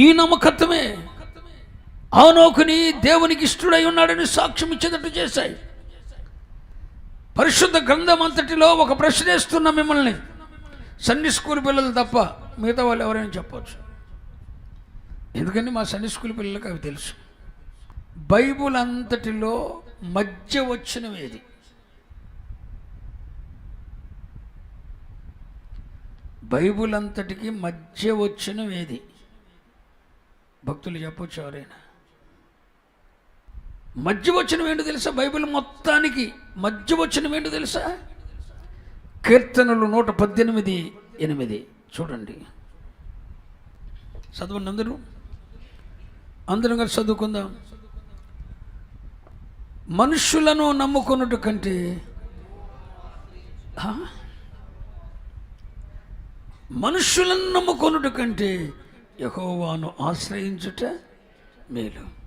ఈ నమ్మకత్వమే. ఆనోకుని దేవునికి ఇష్టడై ఉన్నాడని సాక్ష్యం ఇచ్చేటట్టు చేశాయి. పరిశుద్ధ గ్రంథం అంతటిలో ఒక ప్రశ్న వేస్తున్న మిమ్మల్ని. సండే స్కూల్ పిల్లలు తప్ప మిగతా వాళ్ళు ఎవరైనా చెప్పవచ్చు ఎందుకంటే మా సండే స్కూల్ పిల్లలకు అవి తెలుసు. బైబుల్ అంతటిలో మధ్య వచ్చినవేది బైబుల్ అంతటికి మధ్య వచ్చినవేది భక్తులు చెప్పొచ్చు ఎవరైనా. మధ్య వచ్చిన ఏంటో తెలుసా? బైబిల్ మొత్తానికి మధ్య వచ్చిన ఏంటో తెలుసా? కీర్తనలు నూట పద్దెనిమిది ఎనిమిది. చూడండి. చదవండి అందరూ. అందరం కలిసి చదువుకుందాం. మనుషులను నమ్ముకున్నట్టు కంటే మనుషులను నమ్ముకున్నట్టు కంటే యహోవాను ఆశ్రయించుట మేలు.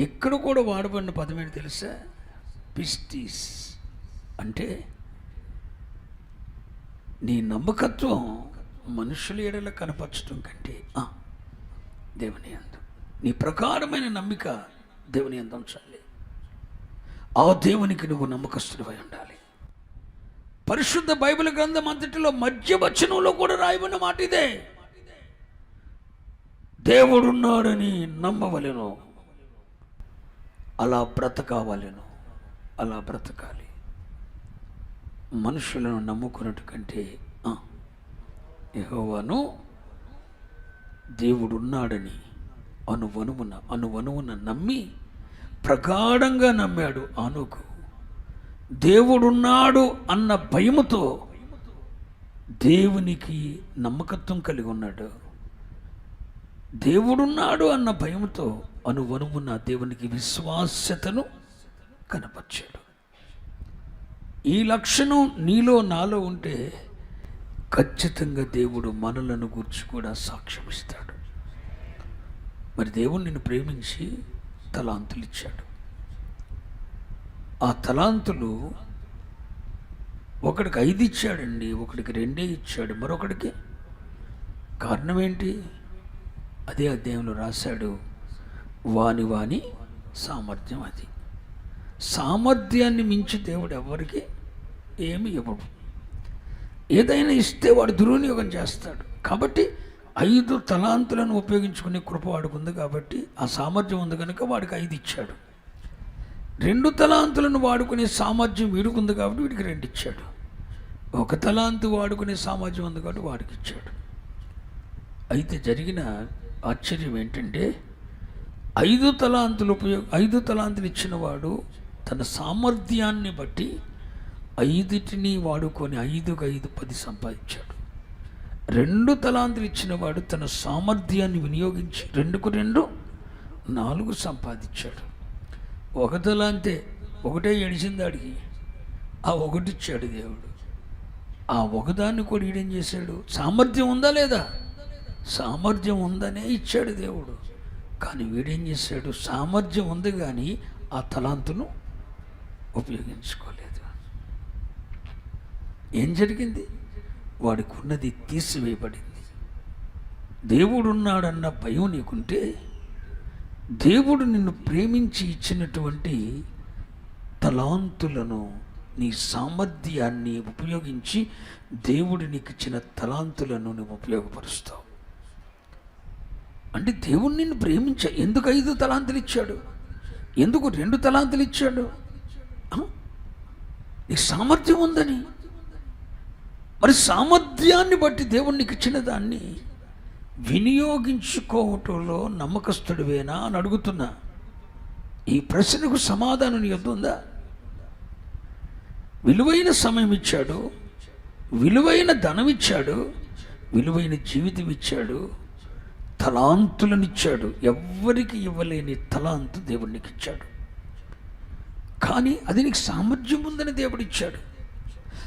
ఇక్కడ కూడా వాడబడిన పదం ఏంటి తెలుసా? పిస్టీస్. అంటే నీ నమ్మకత్వం మనుషుల ఎడల కనపరచడం కంటే దేవుని అందు. నీ ప్రకారమైన నమ్మిక దేవుని అందు ఉంచాలి. ఆ దేవునికి నువ్వు నమ్మకస్తుడివై ఉండాలి. పరిశుద్ధ బైబిల్ గ్రంథం అంతటిలో మధ్య వచనంలో కూడా రాయబడిన మాట ఇదే. దేవుడున్నాడని నమ్మవలెను. అలా బ్రతకావలెను. అలా బ్రతకాలి. మనుషులను నమ్ముకున్నట్టు కంటే ఆ, దేవుడున్నాడని అనువనువున అనువనువున నమ్మి ప్రగాఢంగా నమ్మాడు ఆనుకు. దేవుడున్నాడు అన్న భయముతో దేవునికి నమ్మకత్వం కలిగి ఉన్నాడు. దేవుడున్నాడు అన్న భయంతో అనువనుమున్న దేవునికి విశ్వాస్యతను కనపరిచాడు. ఈ లక్షణం నీలో నాలో ఉంటే ఖచ్చితంగా దేవుడు మనలను గురించి కూడా సాక్ష్యం ఇస్తాడు మరి దేవుడు నిన్ను ప్రేమించి తలాంతులు ఇచ్చాడు. ఆ తలాంతులు ఒకడికి ఐదు ఇచ్చాడండి ఒకడికి రెండే ఇచ్చాడు మరొకడికి కారణం ఏంటి? అదే అధ్యాయంలో రాశాడు వాని వాని సామర్థ్యం అది. సామర్థ్యాన్ని మించి దేవుడు ఎవరికి ఏమి ఇవ్వడు. ఏదైనా ఇస్తే వాడు దుర్వినియోగం చేస్తాడు. కాబట్టి ఐదు తలాంతులను ఉపయోగించుకునే కృప వాడికి ఉంది కాబట్టి ఆ సామర్థ్యం ఉంది కనుక వాడికి ఐదు ఇచ్చాడు. రెండు తలాంతులను వాడుకునే సామర్థ్యం వీడికి ఉంది కాబట్టి వీడికి రెండు ఇచ్చాడు. ఒక తలాంతు వాడుకునే సామర్థ్యం ఉంది కాబట్టి వాడికి ఇచ్చాడు. అయితే జరిగిన ఆశ్చర్యం ఏంటంటే ఐదు తలాంతులు ఉపయోగ ఐదు తలాంతులు ఇచ్చినవాడు తన సామర్థ్యాన్ని బట్టి ఐదుటిని వాడుకొని ఐదుకు ఐదు పది సంపాదించాడు. రెండు తలాంతులు ఇచ్చినవాడు తన సామర్థ్యాన్ని వినియోగించి రెండుకు రెండు నాలుగు సంపాదించాడు. ఒక తలాంతే ఒకటే ఎడిచిందాడికి ఆ ఒకటిచ్చాడు దేవుడు. ఆ ఒకదాన్ని కూడా ఈడేం చేశాడు? సామర్థ్యం ఉందా లేదా? సామర్థ్యం ఉందనే ఇచ్చాడు దేవుడు. కానీ వీడేం చేశాడు? సామర్థ్యం ఉంది కానీ ఆ తలాంతును ఉపయోగించుకోలేదు. ఏం జరిగింది? వాడికి ఉన్నది తీసివేయబడింది. దేవుడున్నాడన్న భయం నీకుంటే దేవుడు నిన్ను ప్రేమించి ఇచ్చినటువంటి తలాంతులను నీ సామర్థ్యాన్ని ఉపయోగించి దేవుడు నీకు ఇచ్చిన తలాంతులను నువ్వు ఉపయోగపరుస్తావు. అంటే దేవుడు నిన్ను ప్రేమించా. ఎందుకు ఐదు తలాంతులు ఇచ్చాడు? ఎందుకు రెండు తలాంతులు ఇచ్చాడు? ఆ? నీ సామర్థ్యం ఉందని. మరి సామర్థ్యాన్ని బట్టి దేవుడు నీకు ఇచ్చిన దాన్ని వినియోగించుకోవటంలో నమ్మకస్తుడివేనా అని అడుగుతున్నా. ఈ ప్రశ్నకు సమాధానం నీ ఉందా? విలువైన సమయం ఇచ్చాడు విలువైన ధనం ఇచ్చాడు విలువైన జీవితం ఇచ్చాడు తలాంతులను ఇచ్చాడు ఎవ్వరికి ఇవ్వలేని తలాంతు దేవుడికి ఇచ్చాడు కానీ అది నీకు సామర్థ్యం ఉందని దేవుడిచ్చాడు.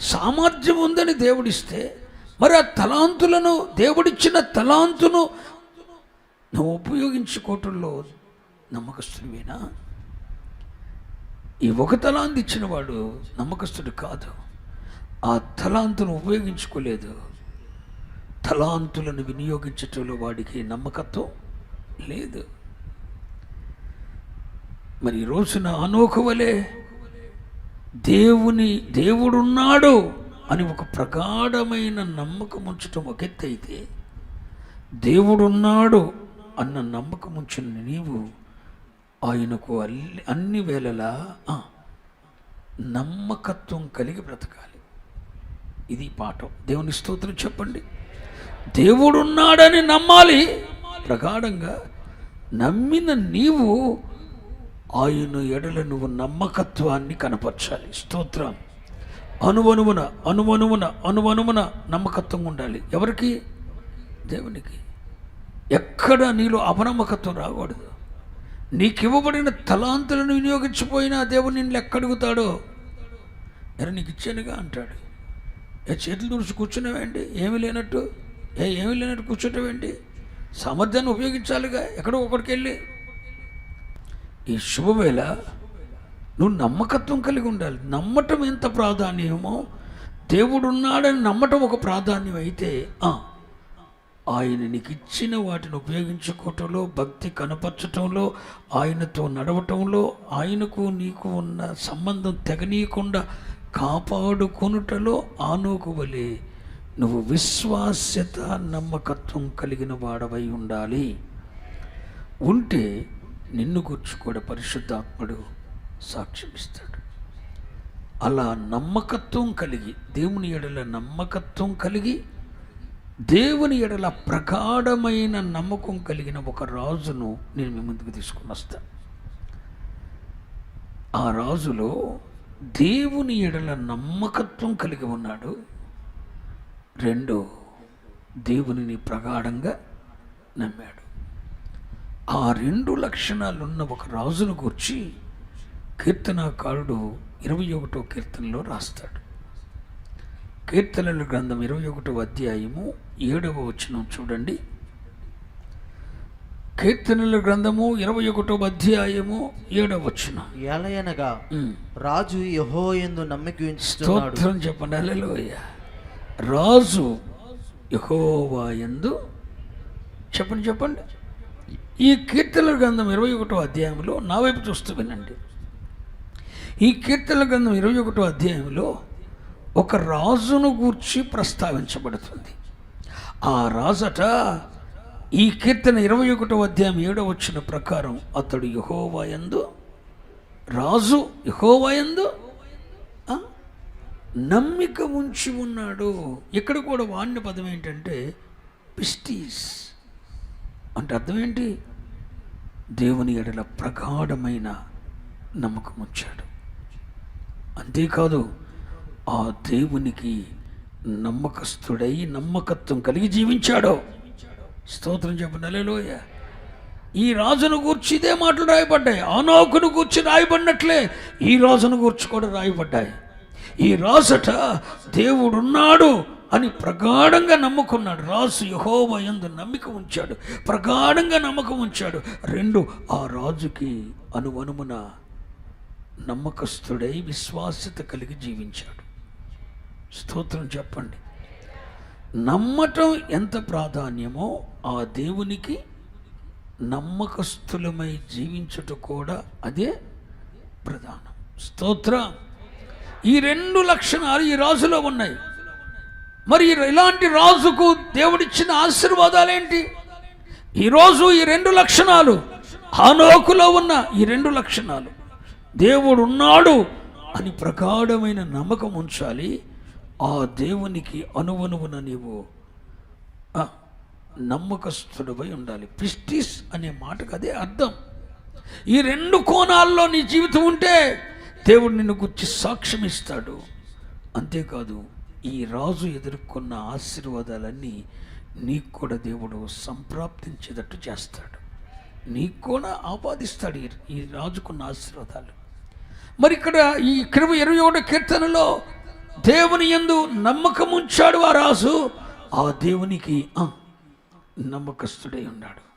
సామర్థ్యం ఉందని దేవుడిస్తే మరి ఆ తలాంతులను దేవుడిచ్చిన తలాంతును నువ్వు ఉపయోగించుకోవటంలో నమ్మకస్తుడివేనా? ఈ ఒక తలాంతి ఇచ్చిన వాడు నమ్మకస్తుడు కాదు. ఆ తలాంతును ఉపయోగించుకోలేదు. తలాంతులను వినియోగించటంలో వాడికి నమ్మకత్వం లేదు. మరి ఈ రోజున అనోకు వలె దేవుని దేవుడున్నాడు అని ఒక ప్రగాఢమైన నమ్మకం ఉంచటం ఒక ఎత్తు అయితే దేవుడున్నాడు అన్న నమ్మకం ఉంచిన నీవు ఆయనకు అల్లి అన్ని వేళలా నమ్మకత్వం కలిగి బ్రతకాలి. ఇది పాఠం. దేవుని స్తోత్రం చెప్పండి. దేవుడున్నాడని నమ్మాలి. ప్రగాఢంగా నమ్మిన నీవు ఆయన ఎడల నువ్వు నమ్మకత్వాన్ని కనపరచాలి. స్తోత్రం. అనువనువున అనువనువున అనువనువున నమ్మకత్వం ఉండాలి. ఎవరికి? దేవునికి. ఎక్కడ నీలో అపనమ్మకత్వం రాకూడదు. నీకు ఇవ్వబడిన తలాంతులను వినియోగించిపోయినా దేవుడు నిన్ను ఎక్కడుగుతాడో? నేను నీకు ఇచ్చానుగా అంటాడు. ఏ చేతులు తుడిచి కూర్చున్నావేంటి ఏమీ లేనట్టు? ఏ ఏమీ లేనట్టు కూర్చుంటావేంటి సామర్థ్యాన్ని ఉపయోగించాలిగా. ఎక్కడో ఒకడికి వెళ్ళి. ఈ శుభవేళ నువ్వు నమ్మకత్వం కలిగి ఉండాలి. నమ్మటం ఎంత ప్రాధాన్యమో దేవుడున్నాడని నమ్మటం ఒక ప్రాధాన్యం అయితే ఆయన నీకు ఇచ్చిన వాటిని ఉపయోగించుకోవటంలో భక్తి కనపరచటంలో ఆయనతో నడవటంలో ఆయనకు నీకు ఉన్న సంబంధం తెగనీయకుండా కాపాడుకొనుటలో ఆనోకువలే నువ్వు విశ్వాస్యత నమ్మకత్వం కలిగిన వాడవై ఉండాలి. ఉంటే నిన్ను గుర్చి కూడా పరిశుద్ధాత్ముడు సాక్ష్యం ఇస్తాడు. అలా నమ్మకత్వం కలిగి దేవుని ఎడల నమ్మకత్వం కలిగి దేవుని ఎడల ప్రగాఢమైన నమ్మకం కలిగిన ఒక రాజును నేను మీ ముందుకు తీసుకుని వస్తా. ఆ రాజులో దేవుని ఎడల నమ్మకత్వం కలిగి ఉన్నాడు. రెండు దేవునిని ప్రగాఢంగా నమ్మాడు. ఆ రెండు లక్షణాలు ఉన్న ఒక రాజును గురించి కీర్తనాకారుడు ఇరవై ఒకటో కీర్తనలో రాస్తాడు. కీర్తనల గ్రంథం ఇరవై ఒకటో అధ్యాయము ఏడవ వచనం చూడండి. కీర్తనల గ్రంథము ఇరవై ఒకటో అధ్యాయము ఏడవ వచనం. ఎలయనగా. రాజు యెహోయందు నమ్మిక ఉంచుతున్నాడు స్తోత్రం చెప్పండి. రాజు యహోవా యందు చెప్పండి చెప్పండి. ఈ కీర్తనల గ్రంథం ఇరవై ఒకటో అధ్యాయంలో నా వైపు చూస్తూ వినండి. ఈ కీర్తనల గ్రంథం ఇరవై ఒకటో అధ్యాయంలో ఒక రాజును గూర్చి ప్రస్తావించబడుతుంది. ఆ రాజట ఈ కీర్తన ఇరవై ఒకటో అధ్యాయం ఏడో వచ్చిన ప్రకారం అతడు యహోవాయందు రాజు యహోవాయందు నమ్మిక ఉంచి ఉన్నాడు. ఇక్కడ కూడా వాడిన పదం ఏంటంటే పిస్టీస్. అంటే అర్థం ఏంటి? దేవుని ఎడల ప్రగాఢమైన నమ్మకం ఉంచాడు అంతేకాదు ఆ దేవునికి నమ్మకస్తుడై నమ్మకత్వం కలిగి జీవించాడు. స్తోత్రం చెప్పండి. లోయ ఈ రాజును గూర్చి ఇదే మాటలు రాయబడ్డాయి. ఆనోకును గూర్చి రాయబడినట్లే ఈ రాజును గూర్చి కూడా రాయబడ్డాయి. ఈ రాసట దేవుడున్నాడు అని ప్రగాఢంగా నమ్ముకున్నాడు. రాజు యహోవ ఎందు నమ్మిక ఉంచాడు. ప్రగాఢంగా నమ్మకం ఉంచాడు. రెండు ఆ రాజుకి అనువనుమున నమ్మకస్తుడై విశ్వాస్యత కలిగి జీవించాడు. స్తోత్రం చెప్పండి. నమ్మటం ఎంత ప్రాధాన్యమో ఆ దేవునికి నమ్మకస్తులమై జీవించుట కూడా అదే ప్రధానం. స్తోత్రం. ఈ రెండు లక్షణాలు ఈ రాజులో ఉన్నాయి. మరి ఇలాంటి రాజుకు దేవుడిచ్చిన ఆశీర్వాదాలేంటి? ఈరోజు ఈ రెండు లక్షణాలు హానోకులో ఉన్న ఈ రెండు లక్షణాలు. దేవుడు ఉన్నాడు అని ప్రగాఢమైన నమ్మకం ఉంచాలి. ఆ దేవునికి అనువనువున నీవు ఆ, నమ్మకస్తుడిపై ఉండాలి. పిస్టిస్ అనే మాటకు అదే అర్థం. ఈ రెండు కోణాల్లో నీ జీవితం ఉంటే దేవుడు నిన్ను గుర్చి సాక్ష్యం ఇస్తాడు. అంతేకాదు ఈ రాజు ఎదుర్కొన్న ఆశీర్వాదాలన్నీ నీకు కూడా దేవుడు సంప్రాప్తించేటట్టు చేస్తాడు. నీకు కూడా ఆపాదిస్తాడు ఈ- రాజుకున్న ఆశీర్వాదాలు. మరి ఇక్కడ ఈ క్రమ ఇరవై ఒకటి కీర్తనలో దేవుని యందు నమ్మకం ఉంచాడు ఆ రాజు. ఆ దేవునికి నమ్మకస్తుడై ఉన్నాడు.